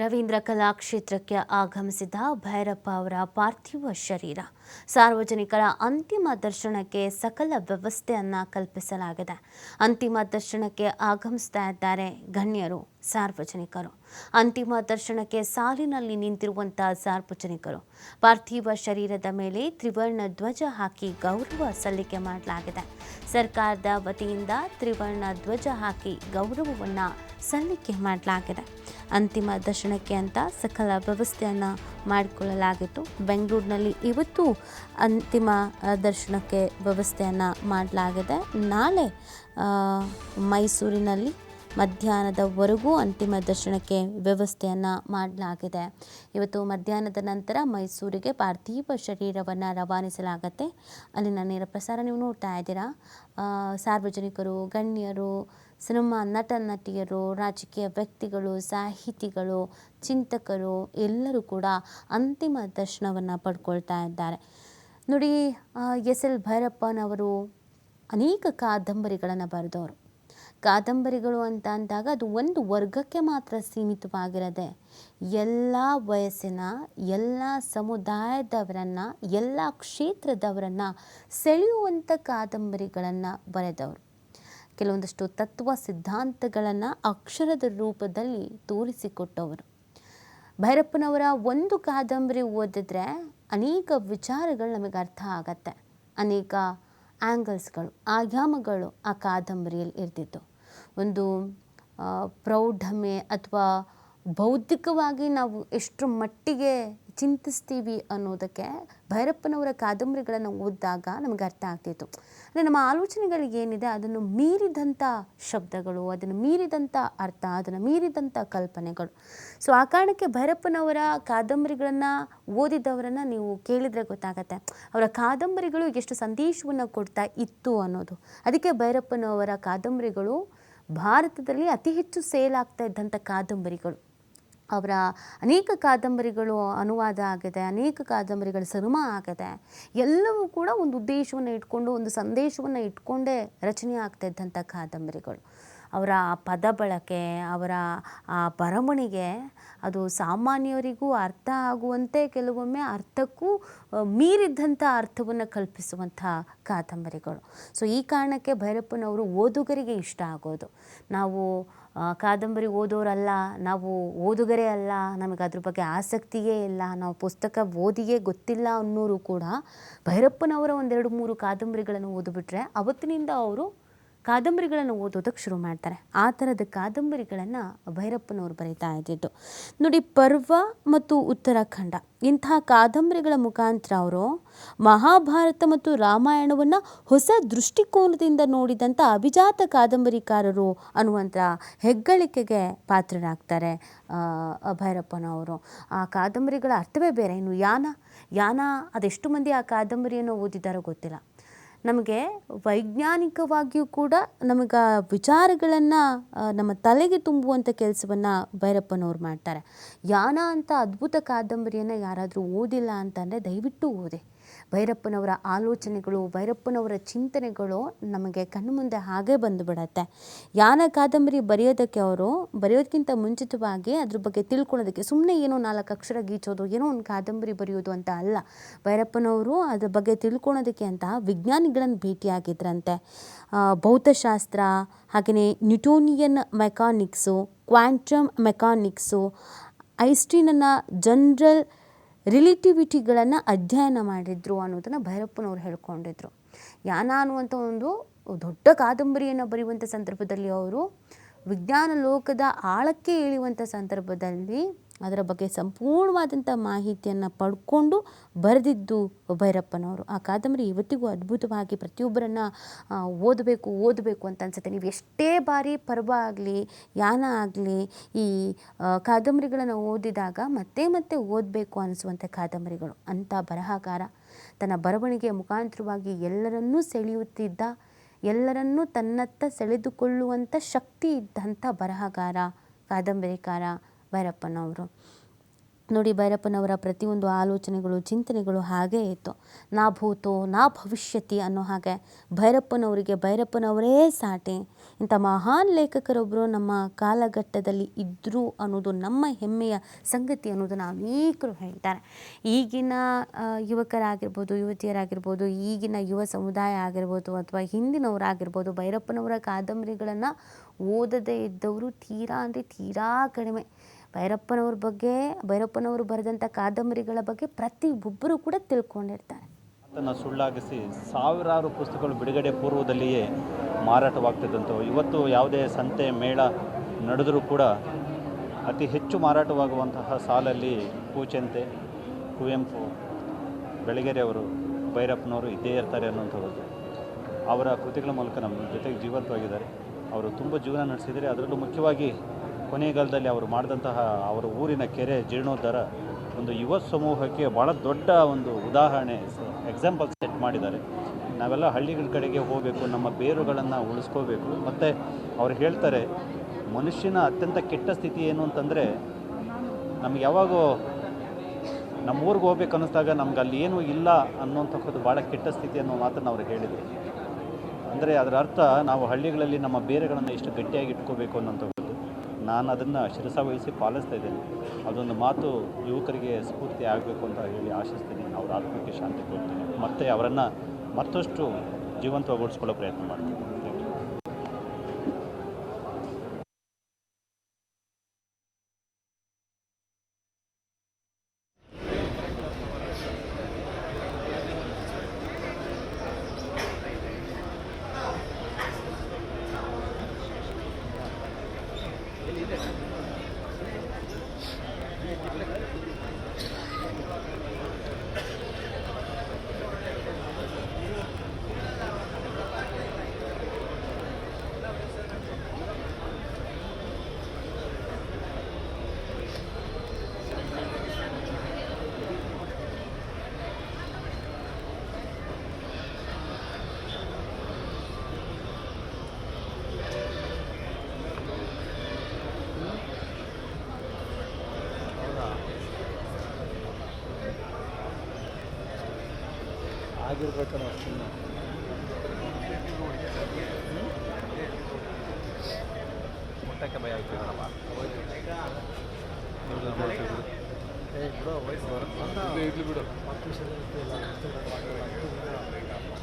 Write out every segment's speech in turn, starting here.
ರವೀಂದ್ರ ಕಲಾಕ್ಷೇತ್ರಕ್ಕೆ ಆಗಮಿಸಿದ ಭೈರಪ್ಪ ಅವರ ಪಾರ್ಥಿವ ಶರೀರ. ಸಾರ್ವಜನಿಕರ ಅಂತಿಮ ದರ್ಶನಕ್ಕೆ ಸಕಲ ವ್ಯವಸ್ಥೆಯನ್ನು ಕಲ್ಪಿಸಲಾಗಿದೆ. ಅಂತಿಮ ದರ್ಶನಕ್ಕೆ ಆಗಮಿಸ್ತಾ ಇದ್ದಾರೆ ಗಣ್ಯರು, ಸಾರ್ವಜನಿಕರು. ಅಂತಿಮ ದರ್ಶನಕ್ಕೆ ಸಾಲಿನಲ್ಲಿ ನಿಂತಿರುವಂತಹ ಸಾರ್ವಜನಿಕರು. ಪಾರ್ಥಿವ ಶರೀರದ ಮೇಲೆ ತ್ರಿವರ್ಣ ಧ್ವಜ ಹಾಕಿ ಗೌರವ ಸಲ್ಲಿಕೆ ಮಾಡಲಾಗಿದೆ. ಸರ್ಕಾರದ ವತಿಯಿಂದ ತ್ರಿವರ್ಣ ಧ್ವಜ ಹಾಕಿ ಗೌರವವನ್ನು ಸಲ್ಲಿಕೆ ಮಾಡಲಾಗಿದೆ. ಅಂತಿಮ ದರ್ಶನಕ್ಕೆ ಅಂತ ಸಕಲ ವ್ಯವಸ್ಥೆಯನ್ನು ಮಾಡಿಕೊಳ್ಳಲಾಗಿತ್ತು. ಬೆಂಗಳೂರಿನಲ್ಲಿ ಇವತ್ತು ಅಂತಿಮ ದರ್ಶನಕ್ಕೆ ವ್ಯವಸ್ಥೆಯನ್ನು ಮಾಡಲಾಗಿದೆ. ನಾಳೆ ಮೈಸೂರಿನಲ್ಲಿ ಮಧ್ಯಾಹ್ನದವರೆಗೂ ಅಂತಿಮ ದರ್ಶನಕ್ಕೆ ವ್ಯವಸ್ಥೆಯನ್ನು ಮಾಡಲಾಗಿದೆ. ಇವತ್ತು ಮಧ್ಯಾಹ್ನದ ನಂತರ ಮೈಸೂರಿಗೆ ಪಾರ್ಥಿವ ಶರೀರವನ್ನು ರವಾನಿಸಲಾಗತ್ತೆ. ಅಲ್ಲಿನ ನೇರ ಪ್ರಸಾರ ನೀವು ನೋಡ್ತಾ ಇದ್ದೀರಾ. ಸಾರ್ವಜನಿಕರು, ಗಣ್ಯರು ಸಿನಿಮಾ ನಟ ನಟಿಯರು ರಾಜಕೀಯ ವ್ಯಕ್ತಿಗಳು, ಸಾಹಿತಿಗಳು, ಚಿಂತಕರು ಎಲ್ಲರೂ ಕೂಡ ಅಂತಿಮ ದರ್ಶನವನ್ನು ಪಡ್ಕೊಳ್ತಾ ಇದ್ದಾರೆ. ನೋಡಿ ಎಸ್ ಎಲ್ ಭೈರಪ್ಪನವರು ಅನೇಕ ಕಾದಂಬರಿಗಳನ್ನು ಬರೆದವರು. ಕಾದಂಬರಿಗಳು ಅಂತ ಅಂದಾಗ ಅದು ಒಂದು ವರ್ಗಕ್ಕೆ ಮಾತ್ರ ಸೀಮಿತವಾಗಿರದೆ ಎಲ್ಲ ವಯಸ್ಸಿನ, ಎಲ್ಲ ಸಮುದಾಯದವರನ್ನು, ಎಲ್ಲ ಕ್ಷೇತ್ರದವರನ್ನು ಸೆಳೆಯುವಂಥ ಕಾದಂಬರಿಗಳನ್ನು ಬರೆದವರು. ಕೆಲವೊಂದಷ್ಟು ತತ್ವ ಸಿದ್ಧಾಂತಗಳನ್ನು ಅಕ್ಷರದ ರೂಪದಲ್ಲಿ ತೋರಿಸಿಕೊಟ್ಟವರು. ಭೈರಪ್ಪನವರ ಒಂದು ಕಾದಂಬರಿ ಓದಿದ್ರೆ ಅನೇಕ ವಿಚಾರಗಳು ನಮಗೆ ಅರ್ಥ ಆಗತ್ತೆ. ಅನೇಕ ಆ್ಯಂಗಲ್ಸ್ಗಳು ಆಯಾಮಗಳು ಆ ಕಾದಂಬರಿಯಲ್ಲಿ ಇರ್ತಿತ್ತು. ಒಂದು ಪ್ರೌಢಮೆ ಅಥವಾ ಬೌದ್ಧಿಕವಾಗಿ ನಾವು ಎಷ್ಟು ಮಟ್ಟಿಗೆ ಚಿಂತಿಸ್ತೀವಿ ಅನ್ನೋದಕ್ಕೆ ಭೈರಪ್ಪನವರ ಕಾದಂಬರಿಗಳನ್ನು ಓದಿದಾಗ ನಮಗೆ ಅರ್ಥ ಆಗ್ತಿತ್ತು. ಅಂದರೆ ನಮ್ಮ ಆಲೋಚನೆಗಳಿಗೆ ಏನಿದೆ, ಅದನ್ನು ಮೀರಿದಂಥ ಶಬ್ದಗಳು, ಅದನ್ನು ಮೀರಿದಂಥ ಅರ್ಥ, ಅದನ್ನು ಮೀರಿದಂಥ ಕಲ್ಪನೆಗಳು. ಸೊ ಆ ಕಾರಣಕ್ಕೆ ಭೈರಪ್ಪನವರ ಕಾದಂಬರಿಗಳನ್ನು ಓದಿದವರನ್ನು ನೀವು ಕೇಳಿದರೆ ಗೊತ್ತಾಗತ್ತೆ. ಅವರ ಕಾದಂಬರಿಗಳು ಎಷ್ಟು ಸಂದೇಶವನ್ನು ಕೊಡ್ತಾ ಇತ್ತು ಅನ್ನೋದು. ಅದಕ್ಕೆ ಭೈರಪ್ಪನವರ ಕಾದಂಬರಿಗಳು ಭಾರತದಲ್ಲಿ ಅತಿ ಹೆಚ್ಚು ಸೇಲ್ ಆಗ್ತಾ ಇದ್ದಂಥ ಕಾದಂಬರಿಗಳು. ಅವರ ಅನೇಕ ಕಾದಂಬರಿಗಳು ಅನುವಾದ ಆಗಿದೆ, ಅನೇಕ ಕಾದಂಬರಿಗಳು ಸಿನಿಮಾ ಆಗಿದೆ. ಎಲ್ಲವೂ ಕೂಡ ಒಂದು ಉದ್ದೇಶವನ್ನು ಇಟ್ಕೊಂಡು, ಒಂದು ಸಂದೇಶವನ್ನು ಇಟ್ಕೊಂಡೇ ರಚನೆ ಆಗ್ತಾ ಇದ್ದಂಥ ಕಾದಂಬರಿಗಳು. ಅವರ ಪದ ಬಳಕೆ, ಅವರ, ಆ, ಬರವಣಿಗೆ, ಅದು ಸಾಮಾನ್ಯರಿಗೂ ಅರ್ಥ ಆಗುವಂತೆ ಕೆಲವೊಮ್ಮೆ ಅರ್ಥಕ್ಕೂ ಮೀರಿದ್ದಂಥ ಅರ್ಥವನ್ನು ಕಲ್ಪಿಸುವಂಥ ಕಾದಂಬರಿಗಳು. ಸೊ ಈ ಕಾರಣಕ್ಕೆ ಭೈರಪ್ಪನವರು ಓದುಗರಿಗೆ ಇಷ್ಟ ಆಗೋದು. ನಾವು ಕಾದಂಬರಿ ಓದೋರಲ್ಲ, ನಾವು ಓದುಗರೇ ಅಲ್ಲ, ನಮಗೆ ಅದ್ರ ಬಗ್ಗೆ ಆಸಕ್ತಿಯೇ ಇಲ್ಲ, ನಾವು ಪುಸ್ತಕ ಓದಿಗೆ ಗೊತ್ತಿಲ್ಲ ಅನ್ನೋರು ಕೂಡ ಭೈರಪ್ಪನವರ ಒಂದೆರಡು ಮೂರು ಕಾದಂಬರಿಗಳನ್ನು ಓದಿಬಿಟ್ರೆ ಅವತ್ತಿನಿಂದ ಅವರು ಕಾದಂಬರಿಗಳನ್ನು ಓದೋದಕ್ಕೆ ಶುರು ಮಾಡ್ತಾರೆ. ಆ ಥರದ ಕಾದಂಬರಿಗಳನ್ನು ಭೈರಪ್ಪನವರು ಬರೀತಾ ಇದ್ದಿದ್ದು. ನೋಡಿ, ಪರ್ವ ಮತ್ತು ಉತ್ತರಾಖಂಡ ಇಂತಹ ಕಾದಂಬರಿಗಳ ಮುಖಾಂತರ ಅವರು ಮಹಾಭಾರತ ಮತ್ತು ರಾಮಾಯಣವನ್ನು ಹೊಸ ದೃಷ್ಟಿಕೋನದಿಂದ ನೋಡಿದಂಥ ಅಭಿಜಾತ ಕಾದಂಬರಿಕಾರರು ಅನ್ನುವಂಥ ಹೆಗ್ಗಳಿಕೆಗೆ ಪಾತ್ರರಾಗ್ತಾರೆ ಭೈರಪ್ಪನವರು. ಆ ಕಾದಂಬರಿಗಳ ಅರ್ಥವೇ ಬೇರೆ. ಇನ್ನು ಯಾನ ಯಾನ ಅದೆಷ್ಟು ಮಂದಿ ಆ ಕಾದಂಬರಿಯನ್ನು ಓದಿದ್ದಾರೋ ಗೊತ್ತಿಲ್ಲ. ನಮಗೆ ವೈಜ್ಞಾನಿಕವಾಗಿಯೂ ಕೂಡ ನಮಗೆ ವಿಚಾರಗಳನ್ನು ನಮ್ಮ ತಲೆಗೆ ತುಂಬುವಂಥ ಕೆಲಸವನ್ನು ಭೈರಪ್ಪನವ್ರು ಮಾಡ್ತಾರೆ. ಯಾನ ಅಂತ ಅದ್ಭುತ ಕಾದಂಬರಿಯನ್ನು ಯಾರಾದರೂ ಓದಿಲ್ಲ ಅಂತಂದರೆ ದಯವಿಟ್ಟು ಓದಿ. ಭೈರಪ್ಪನವರ ಆಲೋಚನೆಗಳು, ಭೈರಪ್ಪನವರ ಚಿಂತನೆಗಳು ನಮಗೆ ಕಣ್ಣು ಮುಂದೆ ಹಾಗೆ ಬಂದುಬಿಡತ್ತೆ. ಯಾನ ಕಾದಂಬರಿ ಬರೆಯೋದಕ್ಕೆ ಅವರು ಬರೆಯೋದಕ್ಕಿಂತ ಮುಂಚಿತವಾಗಿ ಅದ್ರ ಬಗ್ಗೆ ತಿಳ್ಕೊಳ್ಳೋದಕ್ಕೆ ಸುಮ್ಮನೆ ಏನೋ ನಾಲ್ಕು ಅಕ್ಷರ ಗೀಚೋದು, ಏನೋ ಒಂದು ಕಾದಂಬರಿ ಬರೆಯೋದು ಅಂತ ಅಲ್ಲ. ಭೈರಪ್ಪನವರು ಅದ್ರ ಬಗ್ಗೆ ತಿಳ್ಕೊಳೋದಕ್ಕೆ ಅಂತ ವಿಜ್ಞಾನಿಗಳನ್ನು ಭೇಟಿಯಾಗಿದ್ರಂತೆ. ಭೌತಶಾಸ್ತ್ರ, ಹಾಗೆಯೇ ನ್ಯೂಟೋನಿಯನ್ ಮೆಕಾನಿಕ್ಸು ಕ್ವಾಂಟಮ್ ಮೆಕಾನಿಕ್ಸು ಐಸ್ಟೀನನ್ನು ಜನರಲ್ ರಿಲೇಟಿವಿಟಿಗಳನ್ನು ಅಧ್ಯಯನ ಮಾಡಿದ್ರು ಅನ್ನೋದನ್ನು ಭೈರಪ್ಪನವರು ಹೇಳ್ಕೊಂಡಿದ್ರು. ಯಾನ ಅನ್ನುವಂಥ ಒಂದು ದೊಡ್ಡ ಕಾದಂಬರಿಯನ್ನು ಬರೆಯುವಂಥ ಸಂದರ್ಭದಲ್ಲಿ ಅವರು, ವಿಜ್ಞಾನ ಲೋಕದ ಆಳಕ್ಕೆ ಇಳಿಯುವಂಥ ಸಂದರ್ಭದಲ್ಲಿ ಅದರ ಬಗ್ಗೆ ಸಂಪೂರ್ಣವಾದಂಥ ಮಾಹಿತಿಯನ್ನು ಪಡ್ಕೊಂಡು ಬರೆದಿದ್ದು ಭೈರಪ್ಪನವರು. ಆ ಕಾದಂಬರಿ ಇವತ್ತಿಗೂ ಅದ್ಭುತವಾಗಿ ಪ್ರತಿಯೊಬ್ಬರನ್ನು ಓದಬೇಕು ಓದಬೇಕು ಅಂತ ಅನ್ಸುತ್ತೆ. ನೀವು ಎಷ್ಟೇ ಬಾರಿ ಪರ್ವ ಆಗಲಿ, ಯಾನ ಆಗಲಿ, ಈ ಕಾದಂಬರಿಗಳನ್ನು ಓದಿದಾಗ ಮತ್ತೆ ಮತ್ತೆ ಓದಬೇಕು ಅನಿಸುವಂಥ ಕಾದಂಬರಿಗಳು. ಅಂಥ ಬರಹಗಾರ, ತನ್ನ ಬರವಣಿಗೆಯ ಮುಖಾಂತರವಾಗಿ ಎಲ್ಲರನ್ನೂ ಸೆಳೆಯುತ್ತಿದ್ದ, ಎಲ್ಲರನ್ನೂ ತನ್ನತ್ತ ಸೆಳೆದುಕೊಳ್ಳುವಂಥ ಶಕ್ತಿ ಇದ್ದಂಥ ಬರಹಗಾರ, ಕಾದಂಬರಿಕಾರ ಭೈರಪ್ಪನವರು. ನೋಡಿ ಭೈರಪ್ಪನವರ ಪ್ರತಿಯೊಂದು ಆಲೋಚನೆಗಳು, ಚಿಂತನೆಗಳು ಹಾಗೇ ಇತ್ತು. ನಾ ಭೂತೋ, ನಾ ಭವಿಷ್ಯತಿ ಅನ್ನೋ ಹಾಗೆ ಭೈರಪ್ಪನವರಿಗೆ, ಭೈರಪ್ಪನವರೇ ಸಾಟಿ. ಇಂಥ ಮಹಾನ್ ಲೇಖಕರೊಬ್ಬರು ನಮ್ಮ ಕಾಲಘಟ್ಟದಲ್ಲಿ ಇದ್ದರು ಅನ್ನೋದು ನಮ್ಮ ಹೆಮ್ಮೆಯ ಸಂಗತಿ ಅನ್ನೋದನ್ನು ಅನೇಕರು ಹೇಳ್ತಾರೆ. ಈಗಿನ ಯುವಕರಾಗಿರ್ಬೋದು, ಯುವತಿಯರಾಗಿರ್ಬೋದು, ಈಗಿನ ಯುವ ಸಮುದಾಯ ಆಗಿರ್ಬೋದು ಅಥವಾ ಹಿಂದಿನವರಾಗಿರ್ಬೋದು, ಭೈರಪ್ಪನವರ ಕಾದಂಬರಿಗಳನ್ನು ಓದದೇ ಇದ್ದವರು ತೀರಾ ಅಂದರೆ ತೀರಾ ಕಡಿಮೆ. ಭೈರಪ್ಪನವ್ರ ಬಗ್ಗೆ, ಭೈರಪ್ಪನವರು ಬರೆದಂಥ ಕಾದಂಬರಿಗಳ ಬಗ್ಗೆ ಪ್ರತಿ ಒಬ್ಬರು ಕೂಡ ತಿಳ್ಕೊಂಡಿರ್ತಾರೆ. ಅದನ್ನು ಸುಳ್ಳಾಗಿಸಿ ಸಾವಿರಾರು ಪುಸ್ತಕಗಳು ಬಿಡುಗಡೆ ಪೂರ್ವದಲ್ಲಿಯೇ ಮಾರಾಟವಾಗ್ತಿದ್ದಂಥವು. ಇವತ್ತು ಯಾವುದೇ ಸಂತೆ, ಮೇಳ ನಡೆದರೂ ಕೂಡ ಅತಿ ಹೆಚ್ಚು ಮಾರಾಟವಾಗುವಂತಹ ಸಾಲಲ್ಲಿ ಕೂಚಂತೆ, ಕುವೆಂಪು, ಬೆಳಗೆರೆಯವರು, ಭೈರಪ್ಪನವರು ಇದ್ದೇ ಇರ್ತಾರೆ ಅನ್ನುವಂಥದ್ದು. ಅವರ ಕೃತಿಗಳ ಮೂಲಕ ನಮ್ಮ ಜೊತೆಗೆ ಜೀವಂತವಾಗಿದ್ದಾರೆ. ಅವರು ತುಂಬ ಜೀವನ ನಡೆಸಿದರೆ ಅದರಲ್ಲೂ ಮುಖ್ಯವಾಗಿ ಕೊನೆಗಾಲದಲ್ಲಿ ಅವರು ಮಾಡಿದಂತಹ ಅವರ ಊರಿನ ಕೆರೆ ಜೀರ್ಣೋದ್ಧಾರ ಒಂದು ಯುವ ಸಮೂಹಕ್ಕೆ ಭಾಳ ದೊಡ್ಡ ಒಂದು ಉದಾಹರಣೆ ಎಕ್ಸಾಂಪಲ್ ಸೆಟ್ ಮಾಡಿದ್ದಾರೆ. ನಾವೆಲ್ಲ ಹಳ್ಳಿಗಳ ಕಡೆಗೆ ಹೋಗಬೇಕು, ನಮ್ಮ ಬೇರುಗಳನ್ನು ಉಳಿಸ್ಕೋಬೇಕು. ಮತ್ತು ಅವ್ರು ಹೇಳ್ತಾರೆ, ಮನುಷ್ಯನ ಅತ್ಯಂತ ಕೆಟ್ಟ ಸ್ಥಿತಿ ಏನು ಅಂತಂದರೆ, ನಮ್ಗೆ ಯಾವಾಗೋ ನಮ್ಮ ಊರಿಗೆ ಹೋಗ್ಬೇಕು ಅನ್ನಿಸ್ದಾಗ ನಮ್ಗೆ ಅಲ್ಲಿ ಏನೂ ಇಲ್ಲ ಅನ್ನೋಂಥದ್ದು ಭಾಳ ಕೆಟ್ಟ ಸ್ಥಿತಿ ಅನ್ನೋ ಮಾತನ್ನು ಅವ್ರು ಹೇಳಿದರು. ಅಂದರೆ ಅದರ ಅರ್ಥ ನಾವು ಹಳ್ಳಿಗಳಲ್ಲಿ ನಮ್ಮ ಬೇರೆಗಳನ್ನು ಎಷ್ಟು ಗಟ್ಟಿಯಾಗಿ ಇಟ್ಕೋಬೇಕು ಅನ್ನೋಂಥದ್ದು ನಾನು ಅದನ್ನು ಶಿರಸವಹಿಸಿ ಪಾಲಿಸ್ತಾ ಇದ್ದೇನೆ. ಅದೊಂದು ಮಾತು ಯುವಕರಿಗೆ ಸ್ಫೂರ್ತಿ ಆಗಬೇಕು ಅಂತ ಹೇಳಿ ಆಶಿಸ್ತೀನಿ. ಅವ್ರ ಆತ್ಮಕ್ಕೆ ಶಾಂತಿ ಕೊಡ್ತೀನಿ. ಮತ್ತು ಅವರನ್ನು ಮತ್ತಷ್ಟು ಜೀವಂತಗೊಳಿಸ್ಕೊಳ್ಳೋ ಪ್ರಯತ್ನ ಮಾಡ್ತೀನಿ. ಆಗಿರ್ಬೇಕನ್ನೋ ಸುಮ್ಮನೆ ಮುಟ್ಟಕ್ಕೆ ಭಯ ಆಗ್ತಿದ್ದಾರಪ್ಪ ಏ ಬಿಡು ವಯಸ್ಸು ಬರುತ್ತೆ ಇರ್ಲಿ ಬಿಡು. ಹತ್ತು ವರ್ಷದ ಎಲ್ಲ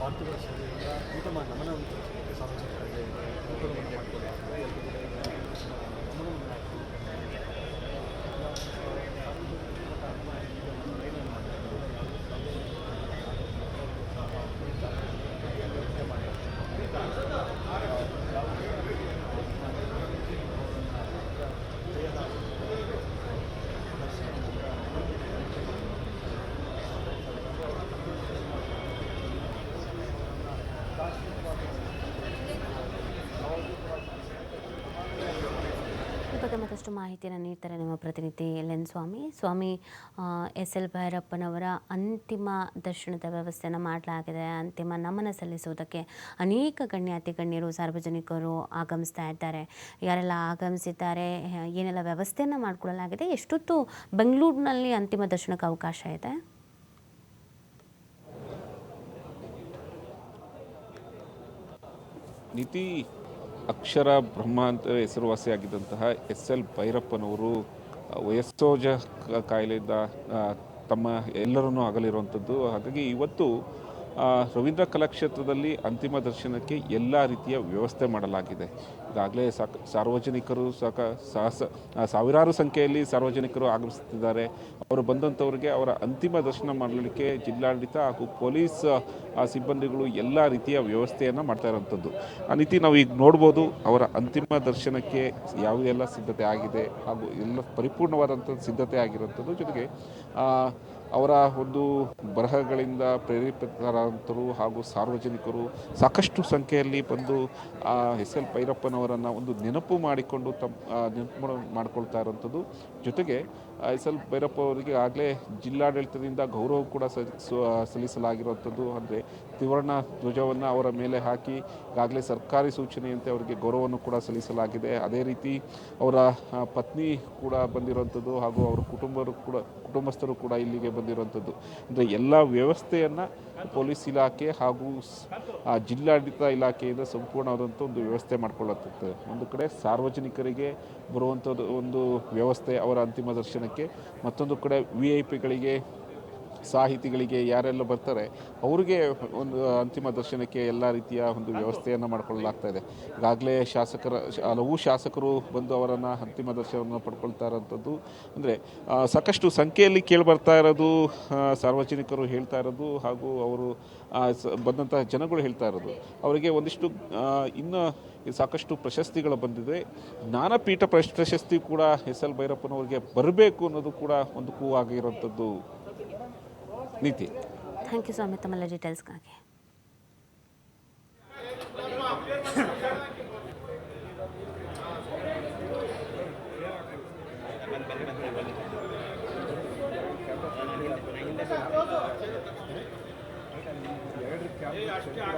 ಹತ್ತು ವರ್ಷದಿಂದ ಊಟ ಮಾಡಿ ನಮ್ಮನೆ ಒಂದು ಸಾರ್ವಜನಿಕರಿಗೆ ಅನುಕೂಲವನ್ನು ಮಾಡಿಕೊಡಿ ಮತ್ತಷ್ಟು ಮಾಹಿತಿಯನ್ನು ನೀಡ್ತಾರೆ ನಿಮ್ಮ ಪ್ರತಿನಿಧಿ L N Swamy. Swamy S L ಭೈರಪ್ಪನವರ ಅಂತಿಮ ದರ್ಶನದ ವ್ಯವಸ್ಥೆಯನ್ನು ಮಾಡಲಾಗಿದೆ. ಅಂತಿಮ ನಮನ ಸಲ್ಲಿಸುವುದಕ್ಕೆ ಅನೇಕ ಗಣ್ಯಾತಿ ಗಣ್ಯರು, ಸಾರ್ವಜನಿಕರು ಆಗಮಿಸ್ತಾ ಇದ್ದಾರೆ. ಯಾರೆಲ್ಲ ಆಗಮಿಸಿದ್ದಾರೆ, ಏನೆಲ್ಲ ವ್ಯವಸ್ಥೆಯನ್ನು ಮಾಡಿಕೊಳ್ಳಲಾಗಿದೆ ಎಷ್ಟೊತ್ತು ಬೆಂಗಳೂರಿನಲ್ಲಿ ಅಂತಿಮ ದರ್ಶನಕ್ಕೆ ಅವಕಾಶ ಇದೆ? ನಿತಿ ಅಕ್ಷರ ಬ್ರಹ್ಮ ಅಂತ ಹೆಸರುವಾಸಿಯಾಗಿದ್ದಂತಹ ಎಸ್ ಎಲ್ ಭೈರಪ್ಪನವರು ವಯಸ್ಸೋಜ ಕಾಯಿಲೆಯಿಂದ ತಮ್ಮ ಎಲ್ಲರನ್ನೂ ಅಗಲಿರುವಂಥದ್ದು ಹಾಗಾಗಿ ಇವತ್ತು ರವೀಂದ್ರ ಕಲಾಕ್ಷೇತ್ರದಲ್ಲಿ ಅಂತಿಮ ದರ್ಶನಕ್ಕೆ ಎಲ್ಲ ರೀತಿಯ ವ್ಯವಸ್ಥೆ ಮಾಡಲಾಗಿದೆ. ಈಗಾಗಲೇ ಸಾಕ ಸಾರ್ವಜನಿಕರು ಸಾಕ ಸಾವಿರಾರು ಸಂಖ್ಯೆಯಲ್ಲಿ ಸಾರ್ವಜನಿಕರು ಆಗಮಿಸುತ್ತಿದ್ದಾರೆ. ಅವರು ಬಂದಂಥವ್ರಿಗೆ ಅವರ ಅಂತಿಮ ದರ್ಶನ ಮಾಡಲಿಕ್ಕೆ ಜಿಲ್ಲಾಡಳಿತ ಹಾಗೂ ಪೊಲೀಸ್ ಸಿಬ್ಬಂದಿಗಳು ಎಲ್ಲ ರೀತಿಯ ವ್ಯವಸ್ಥೆಯನ್ನು ಮಾಡ್ತಾ ಇರೋವಂಥದ್ದು. ಆ ರೀತಿ ನಾವು ಈಗ ನೋಡ್ಬೋದು ಅವರ ಅಂತಿಮ ದರ್ಶನಕ್ಕೆ ಯಾವುದೆಲ್ಲ ಸಿದ್ಧತೆ ಆಗಿದೆ ಹಾಗೂ ಎಲ್ಲ ಪರಿಪೂರ್ಣವಾದಂಥ ಸಿದ್ಧತೆ ಆಗಿರೋಂಥದ್ದು ಜೊತೆಗೆ ಅವರ ಒಂದು ಬರಹಗಳಿಂದ ಪ್ರೇರೇಪಿತರಾದಂಥರು ಹಾಗೂ ಸಾರ್ವಜನಿಕರು ಸಾಕಷ್ಟು ಸಂಖ್ಯೆಯಲ್ಲಿ ಬಂದು ಎಸ್ ಎಲ್ ಭೈರಪ್ಪನವರನ್ನು ಒಂದು ನೆನಪು ಮಾಡಿಕೊಂಡು ತಮ್ಮ ನೆನಪು ಮಾಡ್ಕೊಳ್ತಾ ಇರೋಂಥದ್ದು ಜೊತೆಗೆ ಎಸ್ ಎಲ್ ಭೈರಪ್ಪ ಅವರಿಗೆ ಆಗಲೇ ಜಿಲ್ಲಾಡಳಿತದಿಂದ ಗೌರವ ಕೂಡ ಸಲ್ಲಿಸಲಾಗಿರುವಂಥದ್ದು. ಅಂದರೆ ತ್ರಿವರ್ಣ ಧ್ವಜವನ್ನು ಅವರ ಮೇಲೆ ಹಾಕಿ ಈಗಾಗಲೇ ಸರ್ಕಾರಿ ಸೂಚನೆಯಂತೆ ಅವರಿಗೆ ಗೌರವವನ್ನು ಕೂಡ ಸಲ್ಲಿಸಲಾಗಿದೆ. ಅದೇ ರೀತಿ ಅವರ ಪತ್ನಿ ಕೂಡ ಬಂದಿರುವಂಥದ್ದು ಹಾಗೂ ಅವರ ಕುಟುಂಬರು ಕೂಡ, ಕುಟುಂಬಸ್ಥರು ಕೂಡ ಇಲ್ಲಿಗೆ ಬಂದಿರುವಂಥದ್ದು. ಅಂದರೆ ಎಲ್ಲ ವ್ಯವಸ್ಥೆಯನ್ನು ಪೊಲೀಸ್ ಇಲಾಖೆ ಹಾಗೂ ಜಿಲ್ಲಾಡಳಿತ ಇಲಾಖೆಯಿಂದ ಸಂಪೂರ್ಣವಾದಂಥ ಒಂದು ವ್ಯವಸ್ಥೆ ಮಾಡಿಕೊಳ್ಳುತ್ತದೆ ಒಂದು ಕಡೆ ಸಾರ್ವಜನಿಕರಿಗೆ ಬರುವಂಥದ್ದು ಒಂದು ವ್ಯವಸ್ಥೆ ಅವರ ಅಂತಿಮ ದರ್ಶನಕ್ಕೆ ಮತ್ತೊಂದು ಕಡೆ ವಿ ಐ ಪಿಗಳಿಗೆ ಸಾಹಿತಿಗಳಿಗೆ ಯಾರೆಲ್ಲ ಬರ್ತಾರೆ, ಅವ್ರಿಗೆ ಒಂದು ಅಂತಿಮ ದರ್ಶನಕ್ಕೆ ಎಲ್ಲ ರೀತಿಯ ಒಂದು ವ್ಯವಸ್ಥೆಯನ್ನು ಮಾಡಿಕೊಳ್ಳಲಾಗ್ತಾ ಇದೆ. ಈಗಾಗಲೇ ಶಾಸಕರ ಹಲವು ಶಾಸಕರು ಬಂದು ಅವರನ್ನು ಅಂತಿಮ ದರ್ಶನವನ್ನು ಪಡ್ಕೊಳ್ತಾ ಇರೋಂಥದ್ದು. ಅಂದರೆ ಸಾಕಷ್ಟು ಸಂಖ್ಯೆಯಲ್ಲಿ ಕೇಳಿ ಬರ್ತಾ ಇರೋದು ಸಾರ್ವಜನಿಕರು ಹೇಳ್ತಾ ಇರೋದು ಹಾಗೂ ಅವರು ಬಂದಂತಹ ಜನಗಳು ಹೇಳ್ತಾ ಇರೋದು. ಅವರಿಗೆ ಒಂದಿಷ್ಟು ಇನ್ನು ಸಾಕಷ್ಟು ಪ್ರಶಸ್ತಿಗಳು ಬಂದಿದೆ. ಜ್ಞಾನಪೀಠ ಪ್ರಶ್- ಪ್ರಶಸ್ತಿ ಕೂಡ ಎಸ್ ಎಲ್ ಭೈರಪ್ಪನವರಿಗೆ ಬರಬೇಕು ಅನ್ನೋದು ಕೂಡ ಒಂದು ಕೂವಾಗಿರುವಂಥದ್ದು ನೀತಿ. ಥ್ಯಾಂಕ್ ಯು ಸ್ವಾಮಿ ತಮ್ಮೆಲ್ಲ ಡೀಟೇಲ್ಸ್ಗಾಗಿ ಅಷ್ಟೇ ಆಗ